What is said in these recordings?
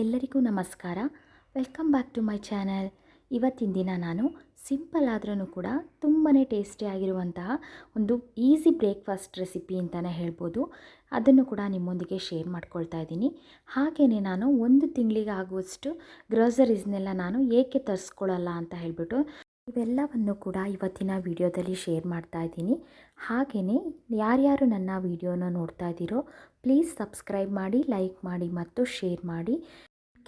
ಎಲ್ಲರಿಗೂ ನಮಸ್ಕಾರ. Welcome back to my channel ಇವತ್ತಿನ ದಿನ ನಾನು ಸಿಂಪಲ್ ಆದ್ರೂ ಕೂಡ ತುಂಬಾ ಟೇಸ್ಟಿಯಾಗಿರುವಂತಹ ಒಂದು ಈಸಿ ಬ್ರೇಕ್ಫಾಸ್ಟ್ ರೆಸಿಪಿ ಅಂತಲೇ ಹೇಳ್ಬೋದು. ಅದನ್ನು ಕೂಡ ನಿಮ್ಮೊಂದಿಗೆ ಶೇರ್ ಮಾಡ್ಕೊಳ್ತಾ ಇದ್ದೀನಿ. ಹಾಗೆಯೇ ನಾನು ಒಂದು ತಿಂಗಳಿಗೆ ಆಗುವಷ್ಟು ಗ್ರೋಸರೀಸ್ನೆಲ್ಲ ನಾನು ಏಕೆ ತರಿಸ್ಕೊಳ್ಳಲ್ಲ ಅಂತ ಹೇಳಿಬಿಟ್ಟು ಇವೆಲ್ಲವನ್ನು ಕೂಡ ಇವತ್ತಿನ ವಿಡಿಯೋದಲ್ಲಿ ಶೇರ್ ಮಾಡ್ತಾ ಇದ್ದೀನಿ. ಹಾಗೆಯೇ ಯಾರ್ಯಾರು ನನ್ನ ವಿಡಿಯೋನ ನೋಡ್ತಾ ಇದ್ದೀರೋ ಪ್ಲೀಸ್ ಸಬ್ಸ್ಕ್ರೈಬ್ ಮಾಡಿ ಲೈಕ್ ಮಾಡಿ ಮತ್ತು ಶೇರ್ ಮಾಡಿ.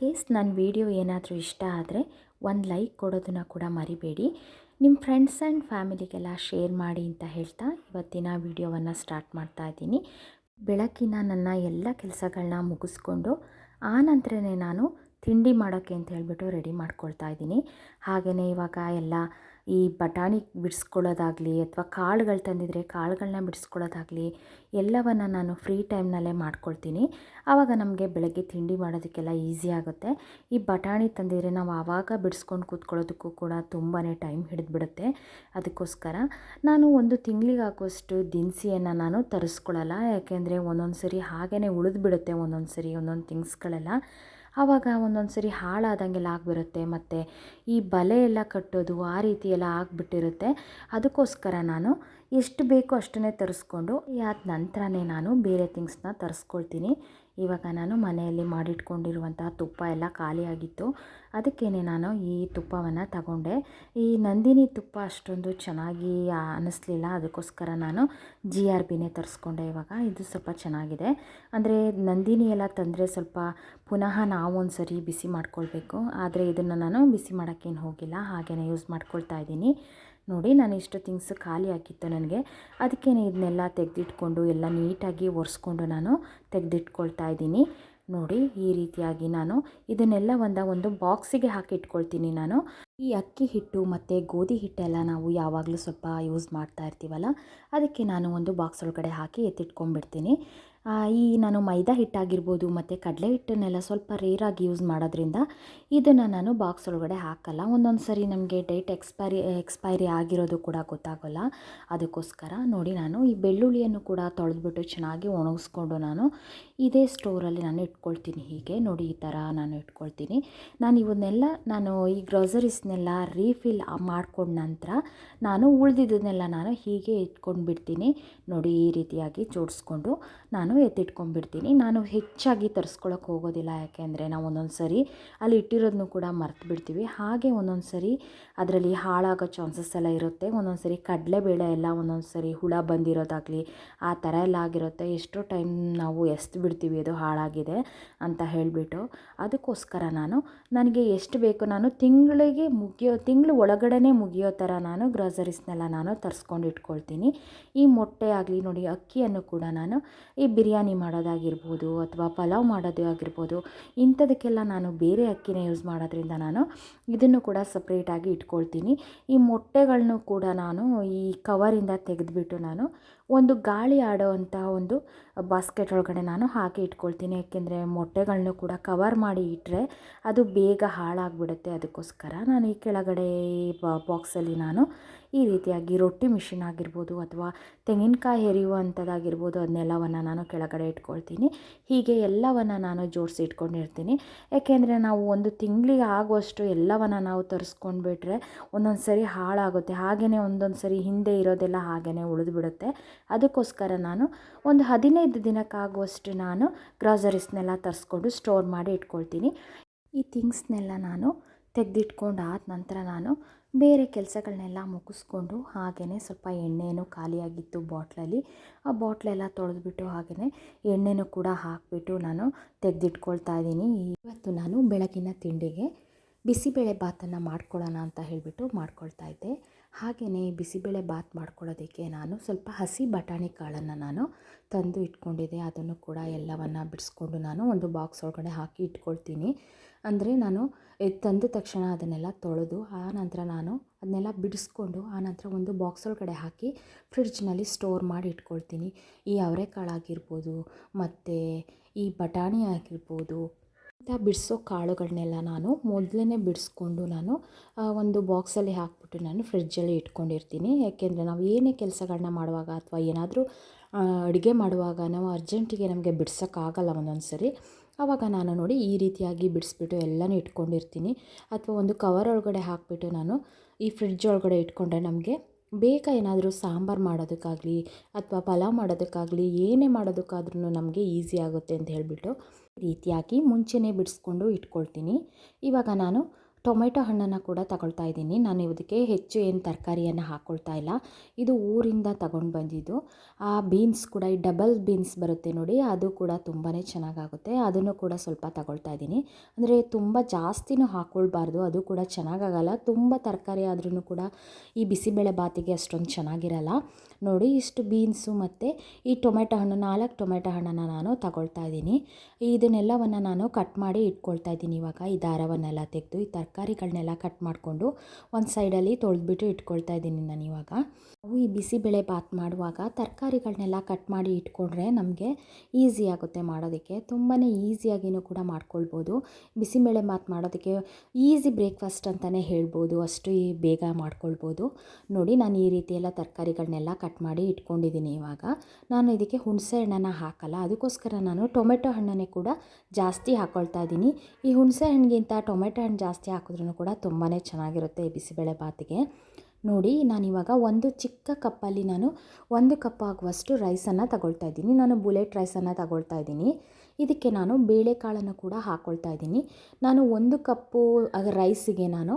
ಕೇಸ್ ನನ್ನ ವಿಡಿಯೋ ಏನಾದರೂ ಇಷ್ಟ ಆದರೆ ಒಂದು ಲೈಕ್ ಕೊಡೋದನ್ನು ಕೂಡ ಮರಿಬೇಡಿ. ನಿಮ್ಮ ಫ್ರೆಂಡ್ಸ್ ಆ್ಯಂಡ್ ಫ್ಯಾಮಿಲಿಗೆಲ್ಲ ಶೇರ್ ಮಾಡಿ ಅಂತ ಹೇಳ್ತಾ ಇವತ್ತಿನ ವಿಡಿಯೋವನ್ನು ಸ್ಟಾರ್ಟ್ ಮಾಡ್ತಾ ಇದ್ದೀನಿ. ಬೆಳಕಿನ ನನ್ನ ಎಲ್ಲ ಕೆಲಸಗಳನ್ನ ಮುಗಿಸ್ಕೊಂಡು ಆ ನಾನು ತಿಂಡಿ ಮಾಡೋಕ್ಕೆ ಅಂತ ಹೇಳಿಬಿಟ್ಟು ರೆಡಿ ಮಾಡ್ಕೊಳ್ತಾ ಇದ್ದೀನಿ. ಹಾಗೆಯೇ ಇವಾಗ ಎಲ್ಲ ಈ ಬಟಾಣಿ ಬಿಡಿಸ್ಕೊಳ್ಳೋದಾಗಲಿ ಅಥವಾ ಕಾಳುಗಳು ತಂದಿದ್ರೆ ಕಾಳುಗಳನ್ನ ಬಿಡಿಸ್ಕೊಳ್ಳೋದಾಗಲಿ ಎಲ್ಲವನ್ನು ನಾನು ಫ್ರೀ ಟೈಮ್ನಲ್ಲೇ ಮಾಡ್ಕೊಳ್ತೀನಿ. ಆವಾಗ ನಮಗೆ ಬೆಳಗ್ಗೆ ತಿಂಡಿ ಮಾಡೋದಕ್ಕೆಲ್ಲ ಈಸಿ ಆಗುತ್ತೆ. ಈ ಬಟಾಣಿ ತಂದಿದ್ರೆ ನಾವು ಆವಾಗ ಬಿಡಿಸ್ಕೊಂಡು ಕೂತ್ಕೊಳ್ಳೋದಕ್ಕೂ ಕೂಡ ತುಂಬಾ ಟೈಮ್ ಹಿಡಿದ್ಬಿಡುತ್ತೆ. ಅದಕ್ಕೋಸ್ಕರ ನಾನು ಒಂದು ತಿಂಗಳಿಗೆ ಹಾಕುವಷ್ಟು ದಿನಸಿಯನ್ನು ನಾನು ತರಿಸ್ಕೊಳ್ಳಲ್ಲ. ಯಾಕೆಂದರೆ ಒಂದೊಂದು ಸರಿ ಹಾಗೇ ಉಳಿದ್ಬಿಡುತ್ತೆ ಒಂದೊಂದು ಸರಿ ಒಂದೊಂದು ಥಿಂಗ್ಸ್ಗಳೆಲ್ಲ ಆವಾಗ ಒಂದೊಂದು ಸರಿ ಹಾಳಾದಂಗೆಲ್ಲ ಆಗಿಬಿರುತ್ತೆ ಮತ್ತು ಈ ಬಲೆ ಎಲ್ಲ ಕಟ್ಟೋದು ಆ ರೀತಿ ಎಲ್ಲ ಆಗಿಬಿಟ್ಟಿರುತ್ತೆ. ಅದಕ್ಕೋಸ್ಕರ ನಾನು ಎಷ್ಟು ಬೇಕೋ ಅಷ್ಟನ್ನೇ ತರಿಸ್ಕೊಂಡು ಆದ ನಂತರನೇ ನಾನು ಬೇರೆ ಥಿಂಗ್ಸ್ನ ತರಿಸ್ಕೊಳ್ತೀನಿ. ಇವಾಗ ನಾನು ಮನೆಯಲ್ಲಿ ಮಾಡಿಟ್ಕೊಂಡಿರುವಂತಹ ತುಪ್ಪ ಎಲ್ಲ ಖಾಲಿಯಾಗಿತ್ತು. ಅದಕ್ಕೇ ನಾನು ಈ ತುಪ್ಪವನ್ನು ತಗೊಂಡೆ. ಈ ನಂದಿನಿ ತುಪ್ಪ ಅಷ್ಟೊಂದು ಚೆನ್ನಾಗಿ ಅನ್ನಿಸ್ಲಿಲ್ಲ ಅದಕ್ಕೋಸ್ಕರ ನಾನು ಜಿ ಆರ್ ಬಿನೇ ತರಿಸ್ಕೊಂಡೆ ಇವಾಗ. ಇದು ಸ್ವಲ್ಪ ಚೆನ್ನಾಗಿದೆ. ಅಂದರೆ ನಂದಿನಿ ಎಲ್ಲ ತಂದರೆ ಸ್ವಲ್ಪ ಪುನಃ ನಾವು ಒಂದು ಸರಿ ಬಿಸಿ ಮಾಡ್ಕೊಳ್ಬೇಕು. ಆದರೆ ಇದನ್ನು ನಾನು ಬಿಸಿ ಮಾಡೋಕ್ಕೇನು ಹೋಗಿಲ್ಲ. ಹಾಗೆಯೇ ಯೂಸ್ ಮಾಡ್ಕೊಳ್ತಾ ಇದ್ದೀನಿ. ನೋಡಿ ನಾನು ಇಷ್ಟು ಥಿಂಗ್ಸ್ ಖಾಲಿ ಆಗಿತ್ತು ನನಗೆ. ಅದಕ್ಕೆ ಇದನ್ನೆಲ್ಲ ತೆಗೆದಿಟ್ಕೊಂಡು ಎಲ್ಲ ನೀಟಾಗಿ ಒರೆಸ್ಕೊಂಡು ನಾನು ತೆಗೆದಿಟ್ಕೊಳ್ತಾ ಇದ್ದೀನಿ. ನೋಡಿ ಈ ರೀತಿಯಾಗಿ ನಾನು ಇದನ್ನೆಲ್ಲ ಒಂದ ಒಂದು ಬಾಕ್ಸಿಗೆ ಹಾಕಿ ಇಟ್ಕೊಳ್ತೀನಿ ನಾನು. ಈ ಅಕ್ಕಿ ಹಿಟ್ಟು ಮತ್ತು ಗೋಧಿ ಹಿಟ್ಟೆಲ್ಲ ನಾವು ಯಾವಾಗಲೂ ಸ್ವಲ್ಪ ಯೂಸ್ ಮಾಡ್ತಾ ಇರ್ತೀವಲ್ಲ, ಅದಕ್ಕೆ ನಾನು ಒಂದು ಬಾಕ್ಸ್ ಒಳಗಡೆ ಹಾಕಿ ಎತ್ತಿಟ್ಕೊಂಡ್ಬಿಡ್ತೀನಿ. ಈ ನಾನು ಮೈದಾ ಹಿಟ್ಟಾಗಿರ್ಬೋದು, ಮತ್ತು ಕಡಲೆ ಹಿಟ್ಟನ್ನೆಲ್ಲ ಸ್ವಲ್ಪ ರೇರಾಗಿ ಯೂಸ್ ಮಾಡೋದ್ರಿಂದ ಇದನ್ನು ನಾನು ಬಾಕ್ಸ್ ಒಳಗಡೆ ಹಾಕಲ್ಲ. ಒಂದೊಂದು ಸರಿ ನಮಗೆ ಡೇಟ್ ಎಕ್ಸ್ಪೈರಿ ಎಕ್ಸ್ಪೈರಿ ಆಗಿರೋದು ಕೂಡ ಗೊತ್ತಾಗೋಲ್ಲ. ಅದಕ್ಕೋಸ್ಕರ ನೋಡಿ ನಾನು ಈ ಬೆಳ್ಳುಳ್ಳಿಯನ್ನು ಕೂಡ ತೊಳೆದ್ಬಿಟ್ಟು ಚೆನ್ನಾಗಿ ಒಣಗಿಸ್ಕೊಂಡು ನಾನು ಇದೇ ಸ್ಟೋರಲ್ಲಿ ನಾನು ಇಟ್ಕೊಳ್ತೀನಿ. ಹೀಗೆ ನೋಡಿ ಈ ಥರ ನಾನು ಇಟ್ಕೊಳ್ತೀನಿ. ನಾನು ಇವನ್ನೆಲ್ಲ ನಾನು ಈ ಗ್ರೋಸರೀಸ್ನೆಲ್ಲ ರೀಫಿಲ್ ಮಾಡ್ಕೊಂಡ ನಂತರ ನಾನು ಉಳಿದಿದ್ದನ್ನೆಲ್ಲ ನಾನು ಹೀಗೆ ಇಟ್ಕೊಂಡು ಬಿಡ್ತೀನಿ ನೋಡಿ ಈ ರೀತಿಯಾಗಿ ಜೋಡಿಸ್ಕೊಂಡು ನಾನು ಎತ್ತಿಟ್ಕೊಂಡ್ಬಿಡ್ತೀನಿ. ನಾನು ಹೆಚ್ಚಾಗಿ ತರಿಸ್ಕೊಳಕ್ಕೆ ಹೋಗೋದಿಲ್ಲ. ಯಾಕೆಂದರೆ ನಾವು ಒಂದೊಂದು ಸರಿ ಅಲ್ಲಿ ಇಟ್ಟಿರೋದನ್ನು ಕೂಡ ಮರ್ತು ಬಿಡ್ತೀವಿ ಹಾಗೆ ಒಂದೊಂದು ಸರಿ ಅದರಲ್ಲಿ ಹಾಳಾಗೋ ಚಾನ್ಸಸ್ ಎಲ್ಲ ಇರುತ್ತೆ. ಒಂದೊಂದು ಸರಿ ಕಡಲೆಬೇಳೆ ಎಲ್ಲ ಒಂದೊಂದು ಸರಿ ಹುಳ ಬಂದಿರೋದಾಗಲಿ ಆ ಥರ ಎಲ್ಲ ಆಗಿರುತ್ತೆ. ಎಷ್ಟೋ ಟೈಮ್ ನಾವು ಎಸ್ದು ಬಿಡ್ತೀವಿ ಅದು ಹಾಳಾಗಿದೆ ಅಂತ ಹೇಳಿಬಿಟ್ಟು. ಅದಕ್ಕೋಸ್ಕರ ನಾನು ನನಗೆ ಎಷ್ಟು ಬೇಕು ನಾನು ತಿಂಗಳಿಗೆ ಮುಗಿಯೋ, ತಿಂಗಳು ಒಳಗಡೆ ಮುಗಿಯೋ ಥರ ನಾನು ಗ್ರೋಸರೀಸ್ನೆಲ್ಲ ನಾನು ತರಿಸ್ಕೊಂಡು ಇಟ್ಕೊಳ್ತೀನಿ. ಈ ಮೊಟ್ಟೆ ಆಗಲಿ ನೋಡಿ, ಅಕ್ಕಿಯನ್ನು ಕೂಡ ನಾನು ಈ ಬಿರಿಯಾನಿ ಮಾಡೋದಾಗಿರ್ಬೋದು ಅಥವಾ ಪಲಾವ್ ಮಾಡೋದೇ ಆಗಿರ್ಬೋದು ಇಂಥದಕ್ಕೆಲ್ಲ ನಾನು ಬೇರೆ ಅಕ್ಕಿನೇ ಯೂಸ್ ಮಾಡೋದ್ರಿಂದ ನಾನು ಇದನ್ನು ಕೂಡ ಸಪ್ರೇಟಾಗಿ ಇಟ್ಕೊಳ್ತೀನಿ. ಈ ಮೊಟ್ಟೆಗಳನ್ನು ಕೂಡ ನಾನು ಈ ಕವರಿಂದ ತೆಗೆದುಬಿಟ್ಟು ನಾನು ಒಂದು ಗಾಳಿ ಆಡೋವಂಥ ಒಂದು ಬಾಸ್ಕೆಟ್ ಒಳಗಡೆ ನಾನು ಹಾಕಿ ಇಟ್ಕೊಳ್ತೀನಿ. ಏಕೆಂದರೆ ಮೊಟ್ಟೆಗಳನ್ನು ಕೂಡ ಕವರ್ ಮಾಡಿ ಇಟ್ಟರೆ ಅದು ಬೇಗ ಹಾಳಾಗಿಬಿಡುತ್ತೆ. ಅದಕ್ಕೋಸ್ಕರ ನಾನು ಈ ಕೆಳಗಡೆ ಬಾಕ್ಸಲ್ಲಿ ನಾನು ಈ ರೀತಿಯಾಗಿ ರೊಟ್ಟಿ ಮಿಷಿನ್ ಆಗಿರ್ಬೋದು ಅಥವಾ ತೆಂಗಿನಕಾಯಿ ಹೆರಿಯುವಂಥದ್ದಾಗಿರ್ಬೋದು ಅದನ್ನೆಲ್ಲವನ್ನು ನಾನು ಕೆಳಗಡೆ ಇಟ್ಕೊಳ್ತೀನಿ. ಹೀಗೆ ಎಲ್ಲವನ್ನು ನಾನು ಜೋಡಿಸಿ ಇಟ್ಕೊಂಡಿರ್ತೀನಿ. ಯಾಕೆಂದರೆ ನಾವು ಒಂದು ತಿಂಗಳಿಗೆ ಆಗುವಷ್ಟು ಎಲ್ಲವನ್ನು ನಾವು ತರಿಸ್ಕೊಂಡ್ಬಿಟ್ರೆ ಒಂದೊಂದು ಸರಿ ಹಾಳಾಗುತ್ತೆ. ಹಾಗೆಯೇ ಒಂದೊಂದು ಸರಿ ಹಿಂದೆ ಇರೋದೆಲ್ಲ ಹಾಗೆಯೇ ಉಳಿದುಬಿಡುತ್ತೆ. ಅದಕ್ಕೋಸ್ಕರ ನಾನು ಒಂದು ಹದಿನೈದು ದಿನಕ್ಕಾಗುವಷ್ಟು ನಾನು ಗ್ರಾಸರೀಸ್ನೆಲ್ಲ ತರಿಸ್ಕೊಂಡು ಸ್ಟೋರ್ ಮಾಡಿ ಇಟ್ಕೊಳ್ತೀನಿ. ಈ ಥಿಂಗ್ಸ್ನೆಲ್ಲ ನಾನು ತೆಗೆದಿಟ್ಕೊಂಡು ಆದ ನಂತರ ನಾನು ಬೇರೆ ಕೆಲಸಗಳನ್ನೆಲ್ಲ ಮುಗಿಸ್ಕೊಂಡು ಹಾಗೆಯೇ ಸ್ವಲ್ಪ ಎಣ್ಣೆನೂ ಖಾಲಿಯಾಗಿತ್ತು ಬಾಟ್ಲಲ್ಲಿ. ಆ ಬಾಟ್ಲೆಲ್ಲ ತೊಳೆದ್ಬಿಟ್ಟು ಹಾಗೆಯೇ ಎಣ್ಣೆನೂ ಕೂಡ ಹಾಕಿಬಿಟ್ಟು ನಾನು ತೆಗೆದಿಟ್ಕೊಳ್ತಾ ಇದ್ದೀನಿ. ಇವತ್ತು ನಾನು ಬೆಳಗಿನ ತಿಂಡಿಗೆ ಬಿಸಿಬೇಳೆ ಭಾತನ್ನು ಮಾಡ್ಕೊಳ್ಳೋಣ ಅಂತ ಹೇಳಿಬಿಟ್ಟು ಮಾಡ್ಕೊಳ್ತಾ ಇದ್ದೆ. ಹಾಗೆಯೇ ಬಿಸಿಬೇಳೆ ಬಾತ್ ಮಾಡ್ಕೊಳ್ಳೋದಕ್ಕೆ ನಾನು ಸ್ವಲ್ಪ ಹಸಿ ಬಟಾಣಿ ಕಾಳನ್ನು ನಾನು ತಂದು ಇಟ್ಕೊಂಡಿದ್ದೆ. ಅದನ್ನು ಕೂಡ ಎಲ್ಲವನ್ನು ಬಿಡಿಸ್ಕೊಂಡು ನಾನು ಒಂದು ಬಾಕ್ಸ್ ಒಳಗಡೆ ಹಾಕಿ ಇಟ್ಕೊಳ್ತೀನಿ. ಅಂದರೆ ನಾನು ತಂದ ತಕ್ಷಣ ಅದನ್ನೆಲ್ಲ ತೊಳೆದು, ಆ ನಂತರ ನಾನು ಅದನ್ನೆಲ್ಲ ಬಿಡಿಸ್ಕೊಂಡು ಆನಂತರ ಒಂದು ಬಾಕ್ಸ್ ಒಳಗಡೆ ಹಾಕಿ ಫ್ರಿಡ್ಜ್ನಲ್ಲಿ ಸ್ಟೋರ್ ಮಾಡಿ ಇಟ್ಕೊಳ್ತೀನಿ. ಈ ಅವರೆಕಾಳಾಗಿರ್ಬೋದು, ಮತ್ತು ಈ ಬಟಾಣಿ ಆಗಿರ್ಬೋದು ಇಂಥ ಬಿಡಿಸೋ ಕಾಳುಗಳನ್ನೆಲ್ಲ ನಾನು ಮೊದಲೇ ಬಿಡಿಸ್ಕೊಂಡು ನಾನು ಒಂದು ಬಾಕ್ಸಲ್ಲಿ ಹಾಕ್ಬಿಟ್ಟು ನಾನು ಫ್ರಿಡ್ಜಲ್ಲಿ ಇಟ್ಕೊಂಡಿರ್ತೀನಿ. ಯಾಕೆಂದರೆ ನಾವು ಏನೇ ಕೆಲಸಗಳನ್ನ ಮಾಡುವಾಗ ಅಥವಾ ಏನಾದರೂ ಅಡುಗೆ ಮಾಡುವಾಗ ನಾವು ಅರ್ಜೆಂಟಿಗೆ ನಮಗೆ ಬಿಡ್ಸೋಕ್ಕಾಗಲ್ಲ ಒಂದೊಂದು ಸರಿ ಆವಾಗ ನಾನು ನೋಡಿ ಈ ರೀತಿಯಾಗಿ ಬಿಡಿಸ್ಬಿಟ್ಟು ಎಲ್ಲನೂ ಇಟ್ಕೊಂಡಿರ್ತೀನಿ. ಅಥವಾ ಒಂದು ಕವರ್ ಒಳಗಡೆ ಹಾಕಿಬಿಟ್ಟು ನಾನು ಈ ಫ್ರಿಡ್ಜ್ ಒಳಗಡೆ ಇಟ್ಕೊಂಡ್ರೆ ನಮಗೆ ಬೇಗ ಏನಾದರೂ ಸಾಂಬಾರು ಮಾಡೋದಕ್ಕಾಗಲಿ ಅಥವಾ ಪಲಾವ್ ಮಾಡೋದಕ್ಕಾಗಲಿ ಏನೇ ಮಾಡೋದಕ್ಕಾದ್ರೂ ನಮಗೆ ಈಸಿ ಆಗುತ್ತೆ ಅಂತ ಹೇಳಿಬಿಟ್ಟು ರೀತಿಯಾಗಿ ಮುಂಚೆನೇ ಬಿಡಿಸ್ಕೊಂಡು ಇಟ್ಕೊಳ್ತೀನಿ. ಇವಾಗ ನಾನು ಟೊಮೆಟೊ ಹಣ್ಣನ್ನು ಕೂಡ ತಗೊಳ್ತಾ ಇದ್ದೀನಿ. ನಾನು ಇದಕ್ಕೆ ಹೆಚ್ಚು ಏನು ತರಕಾರಿಯನ್ನು ಹಾಕ್ಕೊಳ್ತಾ ಇಲ್ಲ. ಇದು ಊರಿಂದ ತಗೊಂಡು ಬಂದಿದ್ದು. ಆ ಬೀನ್ಸ್ ಕೂಡ, ಈ ಡಬಲ್ ಬೀನ್ಸ್ ಬರುತ್ತೆ ನೋಡಿ, ಅದು ಕೂಡ ತುಂಬಾ ಚೆನ್ನಾಗಾಗುತ್ತೆ. ಅದನ್ನು ಕೂಡ ಸ್ವಲ್ಪ ತಗೊಳ್ತಾ ಇದ್ದೀನಿ. ಅಂದರೆ ತುಂಬ ಜಾಸ್ತಿನೂ ಹಾಕ್ಕೊಳ್ಬಾರ್ದು ಅದು ಕೂಡ ಚೆನ್ನಾಗಾಗಲ್ಲ. ತುಂಬ ತರಕಾರಿ ಆದ್ರೂ ಕೂಡ ಈ ಬಿಸಿಬೇಳೆ ಬಾತಿಗೆ ಅಷ್ಟೊಂದು ಚೆನ್ನಾಗಿರಲ್ಲ. ನೋಡಿ, ಇಷ್ಟು ಬೀನ್ಸು ಮತ್ತು ಈ ಟೊಮೆಟೊ ಹಣ್ಣು, ನಾಲ್ಕು ಟೊಮೆಟೊ ಹಣ್ಣನ್ನು ನಾನು ತಗೊಳ್ತಾ ಇದ್ದೀನಿ. ಇದನ್ನೆಲ್ಲವನ್ನು ನಾನು ಕಟ್ ಮಾಡಿ ಇಟ್ಕೊಳ್ತಾ ಇದ್ದೀನಿ ಇವಾಗ. ಈ ದಾರವನ್ನೆಲ್ಲ ತೆಗೆದು, ಈ ತರಕಾರಿಗಳನ್ನೆಲ್ಲ ಕಟ್ ಮಾಡಿಕೊಂಡು ಒಂದು ಸೈಡಲ್ಲಿ ತೊಳೆದ್ಬಿಟ್ಟು ಇಟ್ಕೊಳ್ತಾ ಇದ್ದೀನಿ ನಾನು ಇವಾಗ. ನಾವು ಈ ಬಿಸಿಬೇಳೆ ಬಾತ್ ಮಾಡುವಾಗ ತರಕಾರಿಗಳನ್ನೆಲ್ಲ ಕಟ್ ಮಾಡಿ ಇಟ್ಕೊಂಡ್ರೆ ನಮಗೆ ಈಸಿ ಆಗುತ್ತೆ ಮಾಡೋದಕ್ಕೆ. ತುಂಬಾ ಈಸಿಯಾಗಿಯೂ ಕೂಡ ಮಾಡ್ಕೊಳ್ಬೋದು. ಬಿಸಿಬೇಳೆ ಬಾತ್ ಮಾಡೋದಕ್ಕೆ ಈಸಿ ಬ್ರೇಕ್ಫಾಸ್ಟ್ ಅಂತಲೇ ಹೇಳ್ಬೋದು. ಅಷ್ಟು ಬೇಗ ಮಾಡ್ಕೊಳ್ಬೋದು. ನೋಡಿ ನಾನು ಈ ರೀತಿ ಎಲ್ಲ ತರಕಾರಿಗಳನ್ನೆಲ್ಲ ಕಟ್ ಮಾಡಿ ಇಟ್ಕೊಂಡಿದ್ದೀನಿ ಇವಾಗ. ನಾನು ಇದಕ್ಕೆ ಹುಣಸೆ ಹಣ್ಣನ್ನು ಹಾಕಲ್ಲ. ಅದಕ್ಕೋಸ್ಕರ ನಾನು ಟೊಮೆಟೊ ಹಣ್ಣನ್ನೇ ಕೂಡ ಜಾಸ್ತಿ ಹಾಕ್ಕೊಳ್ತಾ ಇದ್ದೀನಿ. ಈ ಹುಣಸೆ ಹಣ್ಣಿಗಿಂತ ಟೊಮೆಟೊ ಹಣ್ಣು ಜಾಸ್ತಿ ಹಾಕಿದ್ರೂ ಕೂಡ ತುಂಬಾ ಚೆನ್ನಾಗಿರುತ್ತೆ ಈ ಬಿಸಿಬೇಳೆ ಬಾತಿಗೆ. ನೋಡಿ ನಾನಿವಾಗ ಒಂದು ಚಿಕ್ಕ ಕಪ್ಪಲ್ಲಿ ನಾನು ಒಂದು ಕಪ್ ಆಗುವಷ್ಟು ರೈಸನ್ನು ತಗೊಳ್ತಾ ಇದ್ದೀನಿ. ನಾನು ಬುಲೆಟ್ ರೈಸನ್ನು ತಗೊಳ್ತಾ ಇದ್ದೀನಿ. ಇದಕ್ಕೆ ನಾನು ಬೇಳೆಕಾಳನ್ನು ಕೂಡ ಹಾಕ್ಕೊಳ್ತಾ ಇದ್ದೀನಿ. ನಾನು ಒಂದು ಕಪ್ಪು ರೈಸಿಗೆ ನಾನು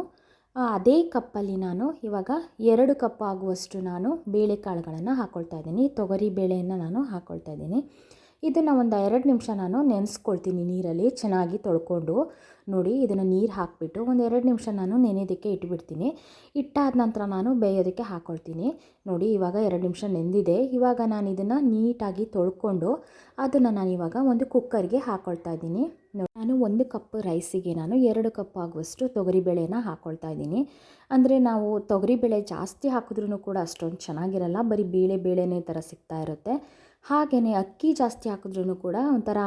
ಅದೇ ಕಪ್ಪಲ್ಲಿ ನಾನು ಇವಾಗ ಎರಡು ಕಪ್ ಆಗುವಷ್ಟು ನಾನು ಬೇಳೆಕಾಳುಗಳನ್ನು ಹಾಕ್ಕೊಳ್ತಾ ಇದ್ದೀನಿ. ತೊಗರಿ ಬೇಳೆಯನ್ನು ನಾನು ಹಾಕ್ಕೊಳ್ತಾ ಇದ್ದೀನಿ. ಇದನ್ನು ಒಂದು ಎರಡು ನಿಮಿಷ ನಾನು ನೆನೆಸ್ಕೊಳ್ತೀನಿ ನೀರಲ್ಲಿ, ಚೆನ್ನಾಗಿ ತೊಳ್ಕೊಂಡು. ನೋಡಿ, ಇದನ್ನು ನೀರು ಹಾಕಿಬಿಟ್ಟು ಒಂದು ಎರಡು ನಿಮಿಷ ನಾನು ನೆನೆಯೋದಕ್ಕೆ ಇಟ್ಬಿಡ್ತೀನಿ. ಇಟ್ಟಾದ ನಂತರ ನಾನು ಬೇಯೋದಕ್ಕೆ ಹಾಕ್ಕೊಳ್ತೀನಿ ನೋಡಿ, ಇವಾಗ ಎರಡು ನಿಮಿಷ ನೆಂದಿದೆ. ಇವಾಗ ನಾನು ಇದನ್ನು ನೀಟಾಗಿ ತೊಳ್ಕೊಂಡು ಅದನ್ನು ನಾನು ಇವಾಗ ಒಂದು ಕುಕ್ಕರ್ಗೆ ಹಾಕ್ಕೊಳ್ತಾ ಇದ್ದೀನಿ. ನಾನು ಒಂದು ಕಪ್ ರೈಸಿಗೆ ನಾನು ಎರಡು ಕಪ್ ಆಗುವಷ್ಟು ತೊಗರಿಬೇಳೆನ ಹಾಕ್ಕೊಳ್ತಾ ಇದ್ದೀನಿ. ಅಂದರೆ ನಾವು ತೊಗರಿಬೇಳೆ ಜಾಸ್ತಿ ಹಾಕಿದ್ರೂ ಕೂಡ ಅಷ್ಟೊಂದು ಚೆನ್ನಾಗಿರಲ್ಲ. ಬರೀ ಬೇಳೆ ಬೇಳೆನೇ ಥರ ಸಿಗ್ತಾ ಇರುತ್ತೆ. ಹಾಗೆಯೇ ಅಕ್ಕಿ ಜಾಸ್ತಿ ಹಾಕಿದ್ರೂ ಕೂಡ ಒಂಥರ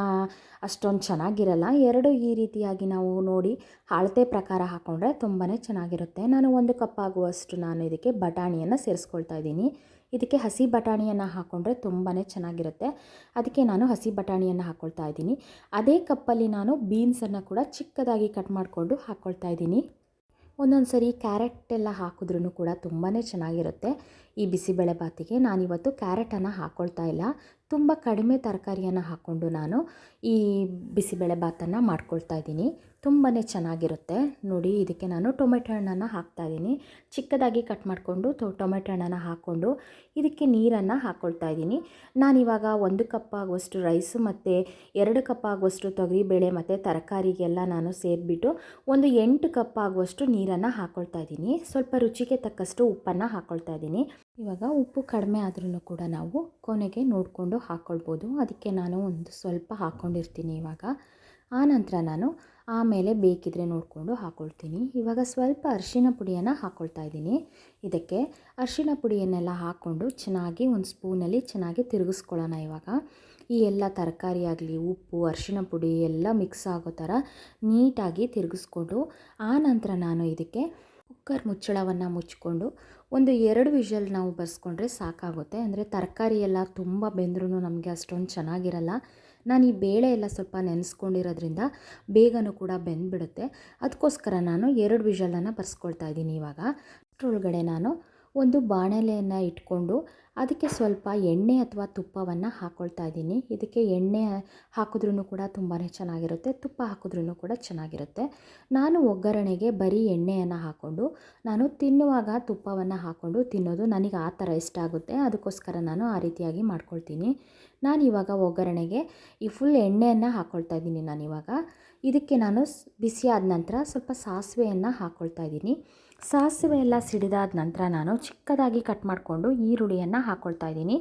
ಅಷ್ಟೊಂದು ಚೆನ್ನಾಗಿರಲ್ಲ. ಎರಡು ಈ ರೀತಿಯಾಗಿ ನಾವು ನೋಡಿ ಅಳತೆ ಪ್ರಕಾರ ಹಾಕ್ಕೊಂಡ್ರೆ ತುಂಬಾ ಚೆನ್ನಾಗಿರುತ್ತೆ. ನಾನು ಒಂದು ಕಪ್ ಆಗುವಷ್ಟು ನಾನು ಇದಕ್ಕೆ ಬಟಾಣಿಯನ್ನು ಸೇರಿಸ್ಕೊಳ್ತಾ ಇದ್ದೀನಿ. ಇದಕ್ಕೆ ಹಸಿ ಬಟಾಣಿಯನ್ನು ಹಾಕ್ಕೊಂಡ್ರೆ ತುಂಬಾ ಚೆನ್ನಾಗಿರುತ್ತೆ. ಅದಕ್ಕೆ ನಾನು ಹಸಿ ಬಟಾಣಿಯನ್ನು ಹಾಕ್ಕೊಳ್ತಾ ಇದ್ದೀನಿ. ಅದೇ ಕಪ್ಪಲ್ಲಿ ನಾನು ಬೀನ್ಸನ್ನು ಕೂಡ ಚಿಕ್ಕದಾಗಿ ಕಟ್ ಮಾಡಿಕೊಂಡು ಹಾಕ್ಕೊಳ್ತಾ ಇದ್ದೀನಿ. ಒಂದೊಂದು ಸರಿ ಕ್ಯಾರೆಟ್ ಎಲ್ಲ ಹಾಕಿದ್ರೂ ಕೂಡ ತುಂಬಾ ಚೆನ್ನಾಗಿರುತ್ತೆ. ಈ ಬಿಸಿಬೇಳೆ ಬಾತಿಗೆ ನಾನಿವತ್ತು ಕ್ಯಾರೆಟನ್ನು ಹಾಕ್ಕೊಳ್ತಾ ಇಲ್ಲ. ತುಂಬ ಕಡಿಮೆ ತರಕಾರಿಯನ್ನು ಹಾಕ್ಕೊಂಡು ನಾನು ಈ ಬಿಸಿಬೇಳೆ ಬಾತನ್ನು ಮಾಡ್ಕೊಳ್ತಾ ಇದ್ದೀನಿ. ತುಂಬಾ ಚೆನ್ನಾಗಿರುತ್ತೆ. ನೋಡಿ, ಇದಕ್ಕೆ ನಾನು ಟೊಮೆಟೊ ಹಣ್ಣನ್ನು ಹಾಕ್ತಾಯಿದ್ದೀನಿ ಚಿಕ್ಕದಾಗಿ ಕಟ್ ಮಾಡಿಕೊಂಡು ಟೊಮೆಟೊ ಹಣ್ಣನ್ನು ಹಾಕ್ಕೊಂಡು ಇದಕ್ಕೆ ನೀರನ್ನು ಹಾಕ್ಕೊಳ್ತಾ ಇದ್ದೀನಿ. ನಾನಿವಾಗ ಒಂದು ಕಪ್ ಆಗುವಷ್ಟು ರೈಸು ಮತ್ತು ಎರಡು ಕಪ್ ಆಗುವಷ್ಟು ತೊಗರಿಬೇಳೆ ಮತ್ತು ತರಕಾರಿಗೆಲ್ಲ ನಾನು ಸೇರಿಬಿಟ್ಟು ಒಂದು ಎಂಟು ಕಪ್ ಆಗುವಷ್ಟು ನೀರನ್ನು ಹಾಕ್ಕೊಳ್ತಾ ಇದ್ದೀನಿ. ಸ್ವಲ್ಪ ರುಚಿಗೆ ತಕ್ಕಷ್ಟು ಉಪ್ಪನ್ನು ಹಾಕ್ಕೊಳ್ತಾ ಇದ್ದೀನಿ. ಇವಾಗ ಉಪ್ಪು ಕಡಿಮೆ ಆದ್ರೂ ಕೂಡ ನಾವು ಕೊನೆಗೆ ನೋಡಿಕೊಂಡು ಹಾಕ್ಕೊಳ್ಬೋದು ಅದಕ್ಕೆ ನಾನು ಒಂದು ಸ್ವಲ್ಪ ಹಾಕ್ಕೊಂಡಿರ್ತೀನಿ ಇವಾಗ. ಆನಂತರ ನಾನು ಆಮೇಲೆ ಬೇಕಿದ್ರೆ ನೋಡಿಕೊಂಡು ಹಾಕ್ಕೊಳ್ತೀನಿ ಇವಾಗ ಸ್ವಲ್ಪ ಅರಿಶಿನ ಪುಡಿಯನ್ನು ಹಾಕ್ಕೊಳ್ತಾ ಇದ್ದೀನಿ. ಇದಕ್ಕೆ ಅರಿಶಿನ ಪುಡಿಯನ್ನೆಲ್ಲ ಹಾಕ್ಕೊಂಡು ಚೆನ್ನಾಗಿ ಒಂದು ಸ್ಪೂನಲ್ಲಿ ಚೆನ್ನಾಗಿ ತಿರುಗಿಸ್ಕೊಳ್ಳೋಣ ಇವಾಗ. ಈ ಎಲ್ಲ ತರಕಾರಿ ಆಗಲಿ, ಉಪ್ಪು, ಅರಿಶಿನ ಪುಡಿ ಎಲ್ಲ ಮಿಕ್ಸ್ ಆಗೋ ಥರ ನೀಟಾಗಿ ತಿರುಗಿಸ್ಕೊಂಡು ಆನಂತರ ನಾನು ಇದಕ್ಕೆ ಕುಕ್ಕರ್ ಮುಚ್ಚಳವನ್ನು ಮುಚ್ಚಿಕೊಂಡು ಒಂದು ಎರಡು ವಿಷಲ್ ನಾವು ಬರ್ಸ್ಕೊಂಡ್ರೆ ಸಾಕಾಗುತ್ತೆ. ಅಂದರೆ ತರಕಾರಿ ಎಲ್ಲ ತುಂಬ ಬೆಂದ್ರೂ ನಮಗೆ ಅಷ್ಟೊಂದು ಚೆನ್ನಾಗಿರಲ್ಲ. ನಾನು ಈ ಬೇಳೆ ಎಲ್ಲ ಸ್ವಲ್ಪ ನೆನೆಸ್ಕೊಂಡಿರೋದ್ರಿಂದ ಬೇಗನೂ ಕೂಡ ಬೆಂದ್ಬಿಡುತ್ತೆ. ಅದಕ್ಕೋಸ್ಕರ ನಾನು ಎರಡು ವಿಷಲನ್ನು ಬರ್ಸ್ಕೊಳ್ತಾ ಇದ್ದೀನಿ ಇವಾಗ. ಅಷ್ಟರೊಳಗಡೆ ನಾನು ಒಂದು ಬಾಣಲೆಯನ್ನು ಇಟ್ಕೊಂಡು ಅದಕ್ಕೆ ಸ್ವಲ್ಪ ಎಣ್ಣೆ ಅಥವಾ ತುಪ್ಪವನ್ನು ಹಾಕ್ಕೊಳ್ತಾ ಇದ್ದೀನಿ. ಇದಕ್ಕೆ ಎಣ್ಣೆ ಹಾಕಿದ್ರೂ ಕೂಡ ತುಂಬಾ ಚೆನ್ನಾಗಿರುತ್ತೆ, ತುಪ್ಪ ಹಾಕಿದ್ರೂ ಕೂಡ ಚೆನ್ನಾಗಿರುತ್ತೆ. ನಾನು ಒಗ್ಗರಣೆಗೆ ಬರೀ ಎಣ್ಣೆಯನ್ನು ಹಾಕ್ಕೊಂಡು ನಾನು ತಿನ್ನುವಾಗ ತುಪ್ಪವನ್ನು ಹಾಕ್ಕೊಂಡು ತಿನ್ನೋದು ನನಗೆ ಆ ಥರ ಇಷ್ಟ ಆಗುತ್ತೆ. ಅದಕ್ಕೋಸ್ಕರ ನಾನು ಆ ರೀತಿಯಾಗಿ ಮಾಡ್ಕೊಳ್ತೀನಿ. ನಾನು ಇವಾಗ ಒಗ್ಗರಣೆಗೆ ಈ ಫುಲ್ ಎಣ್ಣೆಯನ್ನು ಹಾಕ್ಕೊಳ್ತಾ ಇದ್ದೀನಿ ನಾನಿವಾಗ. ಇದಕ್ಕೆ ನಾನು ಬಿಸಿ ಆದ ನಂತರ ಸ್ವಲ್ಪ ಸಾಸಿವೆಯನ್ನು ಹಾಕ್ಕೊಳ್ತಾ ಇದ್ದೀನಿ. ಸಾಸಿವೆ ಎಲ್ಲ ಸಿಡಿದಾದ ನಂತರ ನಾನು ಚಿಕ್ಕದಾಗಿ ಕಟ್ ಮಾಡಿಕೊಂಡು ಈರುಳ್ಳಿಯನ್ನು ಹಾಕ್ಕೊಳ್ತಾ ಇದ್ದೀನಿ.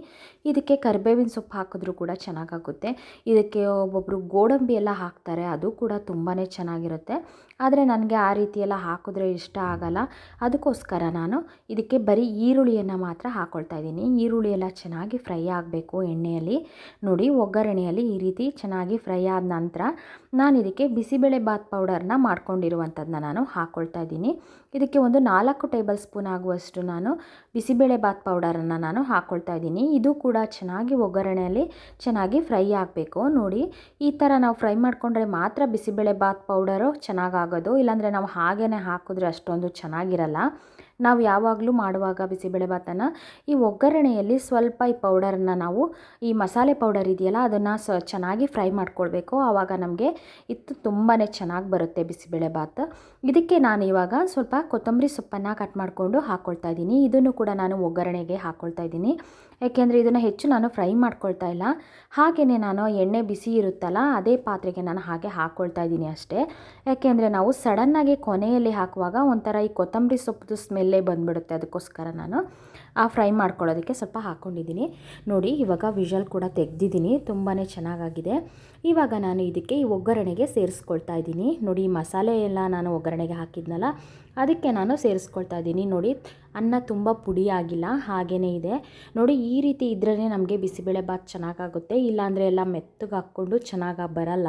ಇದಕ್ಕೆ ಕರಿಬೇವಿನ ಸೊಪ್ಪು ಹಾಕಿದ್ರೂ ಕೂಡ ಚೆನ್ನಾಗಾಗುತ್ತೆ. ಇದಕ್ಕೆ ಒಬ್ಬೊಬ್ಬರು ಗೋಡಂಬಿ ಎಲ್ಲ ಹಾಕ್ತಾರೆ, ಅದು ಕೂಡ ತುಂಬಾ ಚೆನ್ನಾಗಿರುತ್ತೆ. ಆದರೆ ನನಗೆ ಆ ರೀತಿ ಎಲ್ಲ ಹಾಕಿದ್ರೆ ಇಷ್ಟ ಆಗಲ್ಲ. ಅದಕ್ಕೋಸ್ಕರ ನಾನು ಇದಕ್ಕೆ ಬರೀ ಈರುಳ್ಳಿಯನ್ನು ಮಾತ್ರ ಹಾಕ್ಕೊಳ್ತಾ ಇದ್ದೀನಿ. ಈರುಳ್ಳಿ ಎಲ್ಲ ಚೆನ್ನಾಗಿ ಫ್ರೈ ಆಗಬೇಕು ಎಣ್ಣೆಯಲ್ಲಿ. ನೋಡಿ, ಒಗ್ಗರಣೆಯಲ್ಲಿ ಈ ರೀತಿ ಚೆನ್ನಾಗಿ ಫ್ರೈ ಆದ ನಂತರ ನಾನು ಇದಕ್ಕೆ ಬಿಸಿಬೇಳೆ ಬಾತ್ ಪೌಡರ್ನ ಮಾಡ್ಕೊಂಡಿರುವಂಥದ್ದನ್ನ ನಾನು ಹಾಕ್ಕೊಳ್ತಾ ಇದ್ದೀನಿ. ಇದಕ್ಕೆ ಒಂದು ನಾಲ್ಕು ಟೇಬಲ್ ಸ್ಪೂನ್ ಆಗುವಷ್ಟು ನಾನು ಬಿಸಿಬೇಳೆ ಬಾತ್ ಪೌಡರನ್ನು ನಾನು ಹಾಕ್ಕೊಳ್ತಾ ಇದ್ದೀನಿ. ಇದು ಕೂಡ ಚೆನ್ನಾಗಿ ಒಗ್ಗರಣೆಯಲ್ಲಿ ಚೆನ್ನಾಗಿ ಫ್ರೈ ಆಗಬೇಕು. ನೋಡಿ, ಈ ಥರ ನಾವು ಫ್ರೈ ಮಾಡಿಕೊಂಡ್ರೆ ಮಾತ್ರ ಬಿಸಿಬೇಳೆ ಬಾತ್ ಪೌಡರು ಚೆನ್ನಾಗಾಗೋದು. ಇಲ್ಲಾಂದರೆ ನಾವು ಹಾಗೇ ಹಾಕಿದ್ರೆ ಅಷ್ಟೊಂದು ಚೆನ್ನಾಗಿರಲ್ಲ. ನಾವು ಯಾವಾಗಲೂ ಮಾಡುವಾಗ ಬಿಸಿಬೇಳೆಭಾತನ್ನು ಈ ಒಗ್ಗರಣೆಯಲ್ಲಿ ಸ್ವಲ್ಪ ಈ ಪೌಡರನ್ನು ನಾವು ಈ ಮಸಾಲೆ ಪೌಡರ್ ಇದೆಯಲ್ಲ ಅದನ್ನು ಸ ಚೆನ್ನಾಗಿ ಫ್ರೈ ಮಾಡ್ಕೊಳ್ಬೇಕು. ಆವಾಗ ನಮಗೆ ಇತ್ತು ತುಂಬಾ ಚೆನ್ನಾಗಿ ಬರುತ್ತೆ ಬಿಸಿಬೇಳೆಭಾತ್ ಇದಕ್ಕೆ ನಾನು ಇವಾಗ ಸ್ವಲ್ಪ ಕೊತ್ತಂಬರಿ ಸೊಪ್ಪನ್ನು ಕಟ್ ಮಾಡಿಕೊಂಡು ಹಾಕ್ಕೊಳ್ತಾ ಇದ್ದೀನಿ. ಇದನ್ನು ಕೂಡ ನಾನು ಒಗ್ಗರಣೆಗೆ ಹಾಕ್ಕೊಳ್ತಾ ಇದ್ದೀನಿ. ಯಾಕೆಂದರೆ ಇದನ್ನು ಹೆಚ್ಚು ನಾನು ಫ್ರೈ ಮಾಡ್ಕೊಳ್ತಾ ಇಲ್ಲ. ಹಾಗೆಯೇ ನಾನು ಎಣ್ಣೆ ಬಿಸಿ ಇರುತ್ತಲ್ಲ, ಅದೇ ಪಾತ್ರೆಗೆ ನಾನು ಹಾಗೆ ಹಾಕ್ಕೊಳ್ತಾ ಇದ್ದೀನಿ ಅಷ್ಟೇ. ಯಾಕೆಂದರೆ ನಾವು ಸಡನ್ನಾಗಿ ಕೊನೆಯಲ್ಲಿ ಹಾಕುವಾಗ ಒಂಥರ ಈ ಕೊತ್ತಂಬರಿ ಸೊಪ್ಪು ಸ್ಮೆಲ್ಲೇ ಬಂದುಬಿಡುತ್ತೆ ಅದಕ್ಕೋಸ್ಕರ ನಾನು ಆ ಫ್ರೈ ಮಾಡ್ಕೊಳ್ಳೋದಕ್ಕೆ ಸ್ವಲ್ಪ ಹಾಕ್ಕೊಂಡಿದ್ದೀನಿ. ನೋಡಿ, ಇವಾಗ ವಿಷಲ್ ಕೂಡ ತೆಗೆದಿದ್ದೀನಿ. ತುಂಬಾ ಚೆನ್ನಾಗಾಗಿದೆ. ಇವಾಗ ನಾನು ಇದಕ್ಕೆ ಈ ಒಗ್ಗರಣೆಗೆ ಸೇರಿಸ್ಕೊಳ್ತಾ ಇದ್ದೀನಿ. ನೋಡಿ ಮಸಾಲೆ ಎಲ್ಲ ನಾನು ಒಗ್ಗರಣೆಗೆ ಹಾಕಿದ್ನಲ್ಲ, ಅದಕ್ಕೆ ನಾನು ಸೇರಿಸ್ಕೊಳ್ತಾ ಇದ್ದೀನಿ. ನೋಡಿ, ಅನ್ನ ತುಂಬ ಪುಡಿ ಆಗಿಲ್ಲ ಹಾಗೇ ಇದೆ. ನೋಡಿ, ಈ ರೀತಿ ಇದ್ರೇ ನಮಗೆ ಬಿಸಿಬೇಳೆ ಬಾತ್ ಚೆನ್ನಾಗಾಗುತ್ತೆ. ಇಲ್ಲಾಂದರೆ ಎಲ್ಲ ಮೆತ್ತಗೆ ಹಾಕ್ಕೊಂಡು ಚೆನ್ನಾಗಿ ಬರಲ್ಲ.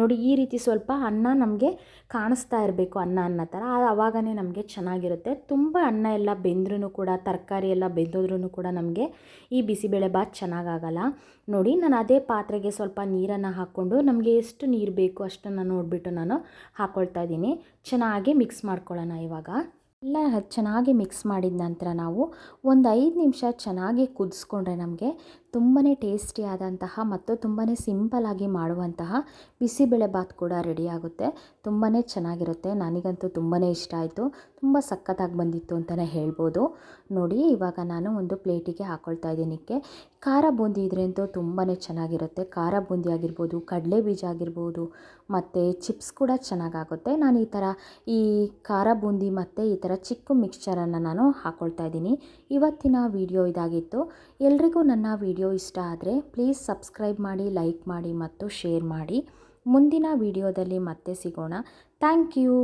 ನೋಡಿ, ಈ ರೀತಿ ಸ್ವಲ್ಪ ಅನ್ನ ನಮಗೆ ಕಾಣಿಸ್ತಾ ಇರಬೇಕು, ಅನ್ನ ಅನ್ನ ಥರ. ಆವಾಗನೇ ನಮಗೆ ಚೆನ್ನಾಗಿರುತ್ತೆ. ತುಂಬ ಅನ್ನ ಎಲ್ಲ ಬೆಂದ್ರೂ ಕೂಡ, ತರಕಾರಿ ಎಲ್ಲ ಬೆಂದೋದ್ರೂ ಕೂಡ ನಮಗೆ ಈ ಬಿಸಿಬೇಳೆ ಬಾತ್ ಚೆನ್ನಾಗಾಗಲ್ಲ. ನೋಡಿ, ನಾನು ಅದೇ ಪಾತ್ರೆಗೆ ಸ್ವಲ್ಪ ನೀರನ್ನು ಹಾಕ್ಕೊಂಡು ನಮಗೆ ಎಷ್ಟು ನೀರು ಬೇಕು ಅಷ್ಟನ್ನು ನೋಡಿಬಿಟ್ಟು ನಾನು ಹಾಕ್ಕೊಳ್ತಾ ಇದ್ದೀನಿ. ಚೆನ್ನಾಗಿ ಮಿಕ್ಸ್ ಮಾಡ್ಕೊಳ್ಳೋಣ ಇವಾಗ. ಎಲ್ಲ ಚೆನ್ನಾಗಿ ಮಿಕ್ಸ್ ಮಾಡಿದ ನಂತರ ನಾವು ಒಂದು ಐದು ನಿಮಿಷ ಚೆನ್ನಾಗಿ ಕುದಿಸ್ಕೊಂಡ್ರೆ ನಮಗೆ ತುಂಬಾ ಟೇಸ್ಟಿಯಾದಂತಹ ಮತ್ತು ತುಂಬಾ ಸಿಂಪಲಾಗಿ ಮಾಡುವಂತಹ ಬಿಸಿಬೇಳೆ ಬಾತ್ ಕೂಡ ರೆಡಿ ಆಗುತ್ತೆ. ತುಂಬಾ ಚೆನ್ನಾಗಿರುತ್ತೆ. ನನಗಂತೂ ತುಂಬಾ ಇಷ್ಟ ಆಯಿತು. ತುಂಬ ಸಖತ್ತಾಗಿ ಬಂದಿತ್ತು ಅಂತಲೇ ಹೇಳ್ಬೋದು. ನೋಡಿ, ಇವಾಗ ನಾನು ಒಂದು ಪ್ಲೇಟಿಗೆ ಹಾಕ್ಕೊಳ್ತಾ ಇದ್ದೀನಿಕ್ಕೆ ಖಾರ ಬೂಂದಿ ಇದ್ರೆ ಅಂತೂ ತುಂಬಾ ಚೆನ್ನಾಗಿರುತ್ತೆ. ಖಾರ ಬೂಂದಿ ಆಗಿರ್ಬೋದು, ಕಡಲೆ ಬೀಜ ಆಗಿರ್ಬೋದು, ಮತ್ತು ಚಿಪ್ಸ್ ಕೂಡ ಚೆನ್ನಾಗಾಗುತ್ತೆ. ನಾನು ಈ ಥರ ಈ ಖಾರ ಬೂಂದಿ ಮತ್ತು ಈ ಥರ ಚಿಕ್ಕ ಮಿಕ್ಸ್ಚರನ್ನು ನಾನು ಹಾಕ್ಕೊಳ್ತಾ ಇದ್ದೀನಿ. ಇವತ್ತಿನ ವಿಡಿಯೋ ಇದಾಗಿತ್ತು. ಎಲ್ರಿಗೂ ನನ್ನ ವಿಡಿಯೋ ಇಷ್ಟ ಆದರೆ ಪ್ಲೀಸ್ ಸಬ್ಸ್ಕ್ರೈಬ್ ಮಾಡಿ ಲೈಕ್ ಮಾಡಿ ಮತ್ತು ಶೇರ್ ಮಾಡಿ. ಮುಂದಿನ ವಿಡಿಯೋದಲ್ಲಿ ಮತ್ತೆ ಸಿಗೋಣ. Thank you